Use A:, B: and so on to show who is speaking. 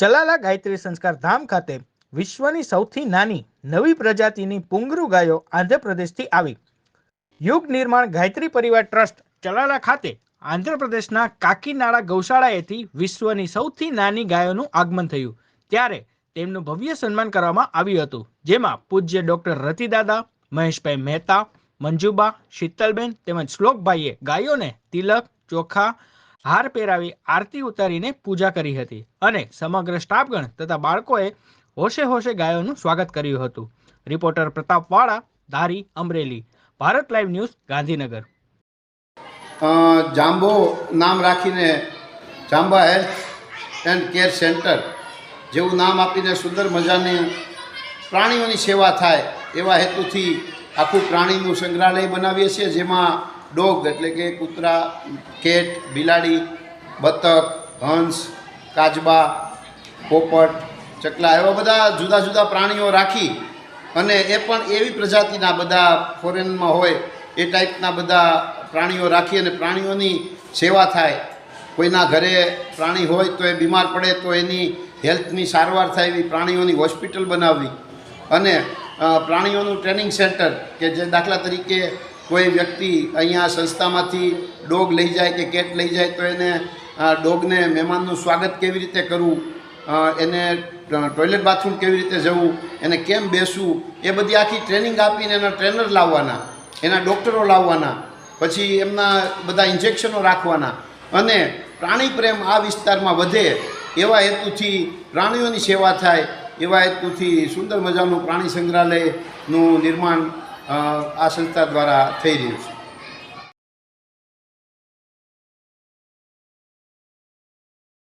A: ચલાલા ગાયત્રી સંસ્કાર ધામ ખાતે વિશ્વની સૌથી નાની નવી પ્રજાતિની પુંગરુ ગાયો આંધ્રપ્રદેશથી આવી. યુગ નિર્માણ ગાયત્રી પરિવાર ટ્રસ્ટ ચલાલા ખાતે આંધ્રપ્રદેશના કાકીનાળા ગૌશાળાએથી વિશ્વની સૌથી નાની ગાયોનું આગમન થયું. ત્યારે તેમનું ભવ્ય સન્માન કરવામાં આવ્યું હતું. જેમાં પૂજ્ય ડોક્ટર રતિદાદા, મહેશભાઈ મહેતા, મંજુબા, શીતલબેન તેમજ શ્લોકભાઈએ ગાયોને તિલક, ચોખા હાર પહેરાવી આરતી ઉતારીને પૂજા કરી હતી અને સમગ્ર સ્ટાફગણ તથા બાળકોએ હોશે હોશે ગાયોનું સ્વાગત કર્યું હતું. Reporter Pratap Vala, Dhari, Amreli. Bharat live news, Gandhinagar.
B: જાંબો નામ રાખીને Jamba health and care centre જેવું નામ આપીને સુંદર મજાની પ્રાણીઓની સેવા થાય એવા હેતુથી આખું પ્રાણીનું સંગ્રહાલય બનાવીએ છીએ, જેમાં ડોગ એટલે કે કૂતરા, કેટ, બિલાડી, બતક, હંસ કાચબા પોપટ, ચકલા એવા બધા જુદા જુદા પ્રાણીઓ રાખી અને એ પણ એવી પ્રજાતિના બધા ફોરેનમાં હોય એ ટાઈપના બધા પ્રાણીઓ રાખી અને પ્રાણીઓની સેવા થાય. કોઈના ઘરે પ્રાણી હોય તો એ બીમાર પડે તો એની હેલ્થની સારવાર થાય એવી પ્રાણીઓની હોસ્પિટલ બનાવવી. અને પ્રાણીઓનું ટ્રેનિંગ સેન્ટર કે જે દાખલા તરીકે કોઈ વ્યક્તિ અહીંયા સંસ્થામાંથી ડોગ લઈ જાય કે કેટ લઈ જાય, તો એને ડોગને મહેમાનનું સ્વાગત કેવી રીતે કરવું? એને ટોયલેટ બાથરૂમ કેવી રીતે જવું? એને કેમ બેસવું? એ બધી આખી ટ્રેનિંગ આપીને એના ટ્રેનર લાવવાના, એના ડૉક્ટરો લાવવાના, પછી એમના બધા ઇન્જેક્શનો રાખવાના. અને પ્રાણી પ્રેમ આ વિસ્તારમાં વધે એવા હેતુથી પ્રાણીઓની સેવા થાય, એવા હેતુથી સુંદર મજાનું પ્રાણી સંગ્રહાલયનું નિર્માણ આ સંસ્થા દ્વારા થઈ રહ્યું છે.